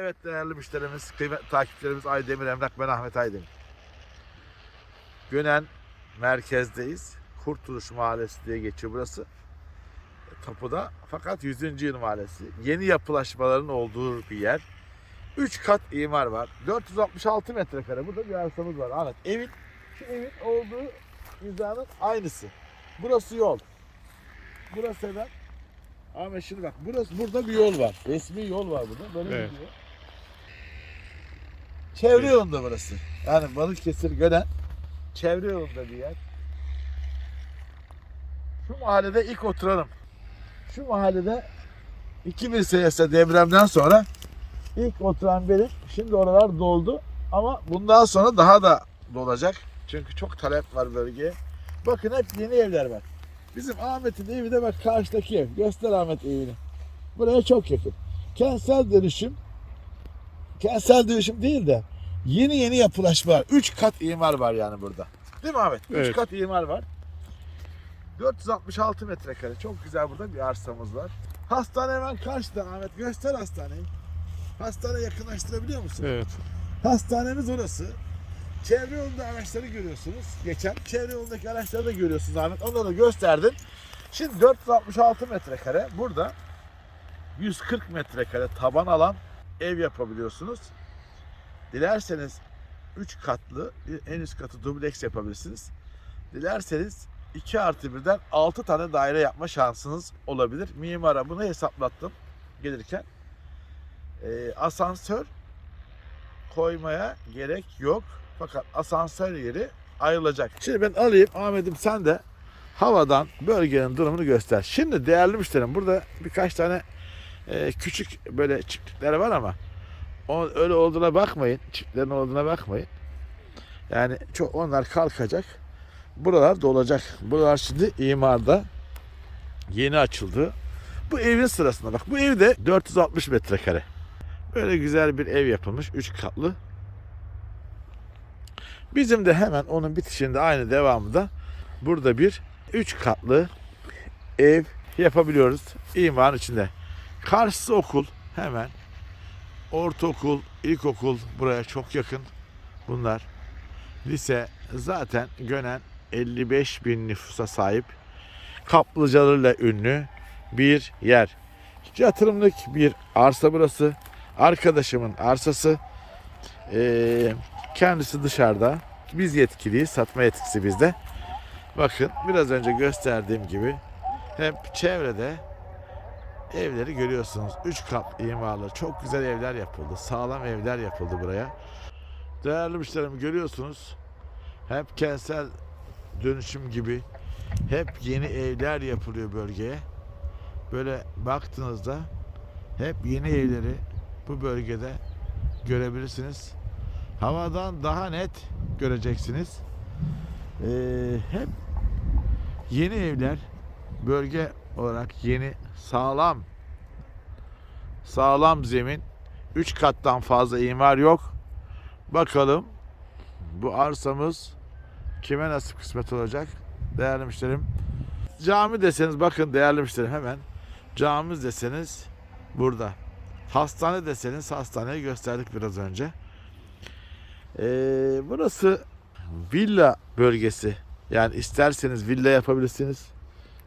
Evet değerli müşterimiz, kıymetli takipçilerimiz Aydemir Emlak ben Ahmet Aydemir. Gönen merkezdeyiz. Kurtuluş Mahallesi diye geçiyor burası. Tapuda fakat 100. yıl mahallesi. Yeni yapılaşmaların olduğu bir yer. 3 kat imar var. 466 metrekare. Burada bir arsamız var. Ahmet evin şu evin olduğu hizanın aynısı. Burası yol. Burası hemen Ahmet şimdi bak burası burada bir yol var. Resmi yol var burada. Böyle Evet. gidiyor. Çevre yolunda burası. Yani Balıkesir Gönen çevre yolunda bir yer. Şu mahallede ilk oturalım. Şu mahallede 2000 senesinde depremden sonra ilk oturan benim. Şimdi oralar doldu ama bundan sonra daha da dolacak. Çünkü çok talep var bölgeye. Bakın hep yeni evler var. Bizim Ahmet'in evi de bak karşıdaki ev. Göster Ahmet evini. Buraya çok yakın. Kentsel dönüşüm kentsel dönüşüm değil de yeni yeni yapılaşma var. 3 kat imar var yani burada. Değil mi Ahmet? 3 Evet. kat imar var. 466 metrekare. Çok güzel burada bir arsamız var. Hastane hemen karşıda Ahmet. Göster hastaneyi. Hastane yakınlaştırabiliyor musun? Evet. Hastanemiz orası. Çevre yolunda araçları görüyorsunuz. Geçen çevre yolundaki araçları da görüyorsunuz Ahmet. Onları da gösterdin. Şimdi 466 metrekare. Burada 140 metrekare taban alan ev yapabiliyorsunuz. Dilerseniz 3 katlı en üst katı dubleks yapabilirsiniz. Dilerseniz 2 artı birden 6 tane daire yapma şansınız olabilir. Mimara bunu hesaplattım gelirken. Ee, asansör koymaya gerek yok. Fakat asansör yeri ayrılacak. Şimdi ben alayım Ahmet'im sen de havadan bölgenin durumunu göster. Şimdi değerli müşterim burada birkaç tane e, küçük böyle çiftlikler var ama o, öyle olduğuna bakmayın. Çiftlerin olduğuna bakmayın. Yani çok onlar kalkacak. Buralar dolacak. Buralar şimdi imarda yeni açıldı. Bu evin sırasında bak bu evde 460 metrekare. Böyle güzel bir ev yapılmış. 3 katlı. Bizim de hemen onun bitişinde aynı devamında burada bir 3 katlı ev yapabiliyoruz. İmarın içinde. Karşısı okul hemen. Ortaokul, ilkokul buraya çok yakın. Bunlar. Lise zaten Gönen 55 bin nüfusa sahip. Kaplıcalarıyla ünlü bir yer. Yatırımlık bir arsa burası. Arkadaşımın arsası. Ee, kendisi dışarıda. Biz yetkiliyiz. Satma yetkisi bizde. Bakın biraz önce gösterdiğim gibi hep çevrede evleri görüyorsunuz. 3 kat imarlı. Çok güzel evler yapıldı. Sağlam evler yapıldı buraya. Değerli müşterim görüyorsunuz. Hep kentsel dönüşüm gibi hep yeni evler yapılıyor bölgeye. Böyle baktığınızda hep yeni evleri bu bölgede görebilirsiniz. Havadan daha net göreceksiniz. Ee, hep yeni evler bölge olarak yeni sağlam sağlam zemin 3 kattan fazla imar yok. Bakalım bu arsamız kime nasip kısmet olacak değerli müşterim. Cami deseniz bakın değerli müşterim hemen camimiz deseniz burada. Hastane deseniz hastaneyi gösterdik biraz önce. Ee, burası villa bölgesi. Yani isterseniz villa yapabilirsiniz.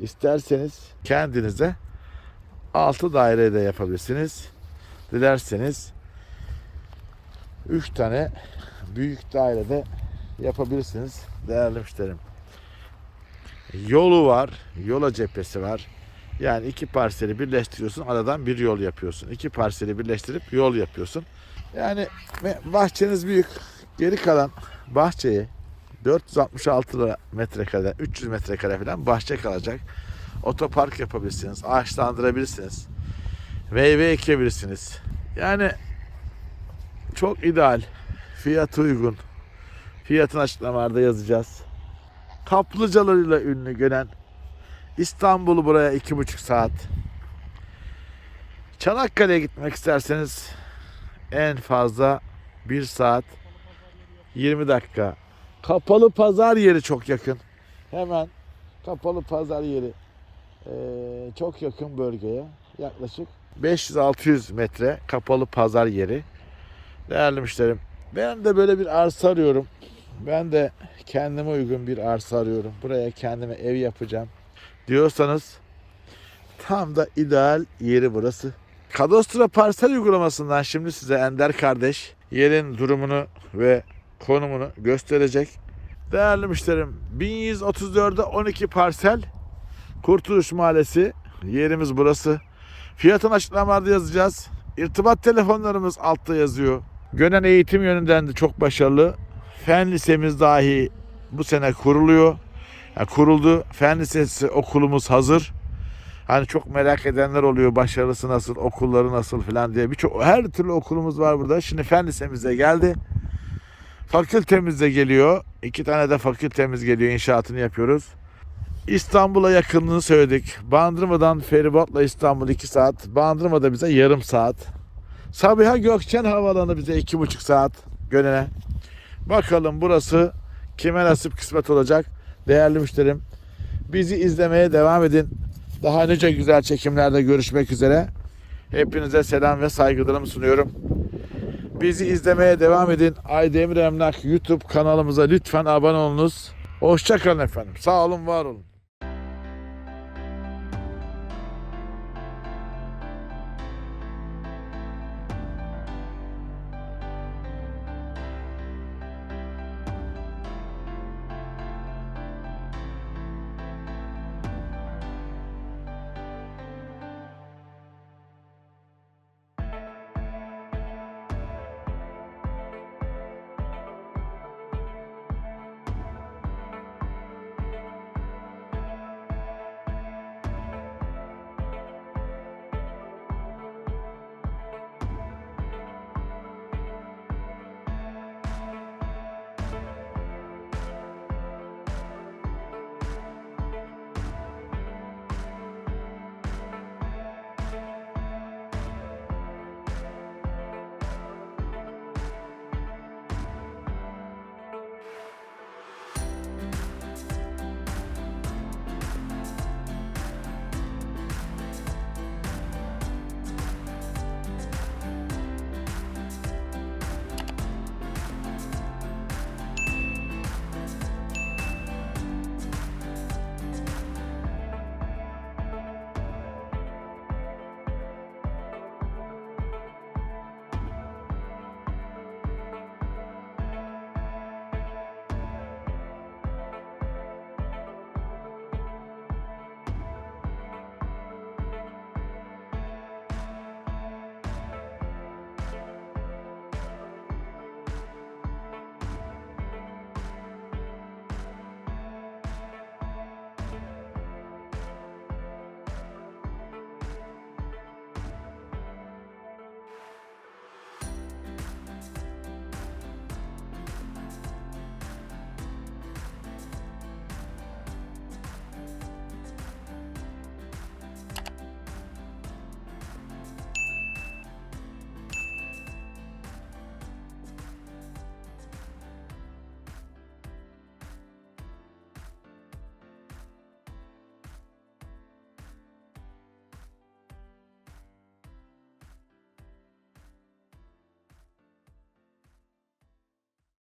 İsterseniz kendinize altı daire de yapabilirsiniz. Dilerseniz 3 tane büyük dairede yapabilirsiniz değerli müşterim. Yolu var, yola cephesi var. Yani iki parseli birleştiriyorsun, aradan bir yol yapıyorsun. İki parseli birleştirip yol yapıyorsun. Yani bahçeniz büyük. Geri kalan bahçeye 466 metrekare, 300 metrekare falan bahçe kalacak. Otopark yapabilirsiniz, ağaçlandırabilirsiniz. Meyve ekebilirsiniz. Yani çok ideal. Fiyatı uygun. Fiyatını açıklamalarda yazacağız. Kaplıcalarıyla ünlü gören İstanbul'u buraya iki buçuk saat. Çanakkale'ye gitmek isterseniz en fazla bir saat 20 dakika. Kapalı pazar yeri çok yakın. Hemen kapalı pazar yeri eee, çok yakın bölgeye yaklaşık 500-600 metre kapalı pazar yeri. Değerli müşterim. Ben de böyle bir arsa arıyorum. Ben de kendime uygun bir arsa arıyorum. Buraya kendime ev yapacağım. Diyorsanız tam da ideal yeri burası. Kadastro parsel uygulamasından şimdi size Ender kardeş yerin durumunu ve konumunu gösterecek. Değerli müşterim 1134'e 12 parsel Kurtuluş Mahallesi yerimiz burası. Fiyatın açıklamalarda yazacağız. İrtibat telefonlarımız altta yazıyor. Gönen eğitim yönünden de çok başarılı. Fen lisemiz dahi bu sene kuruluyor. Yani kuruldu. Fen lisesi okulumuz hazır. Hani çok merak edenler oluyor başarısı nasıl, okulları nasıl falan diye. Birçok her türlü okulumuz var burada. Şimdi fen lisemize geldi. Fakültemiz de geliyor. İki tane de fakültemiz geliyor. İnşaatını yapıyoruz. İstanbul'a yakınlığını söyledik. Bandırma'dan feribotla İstanbul 2 saat. Bandırma'da bize yarım saat. Sabiha Gökçen Havaalanı bize iki buçuk saat Gönen'e. Bakalım burası kime nasip kısmet olacak. Değerli müşterim bizi izlemeye devam edin. Daha nice güzel çekimlerde görüşmek üzere. Hepinize selam ve saygılarımı sunuyorum. Bizi izlemeye devam edin. Aydemir Emlak YouTube kanalımıza lütfen abone olunuz. Hoşçakalın efendim. Sağ olun, var olun.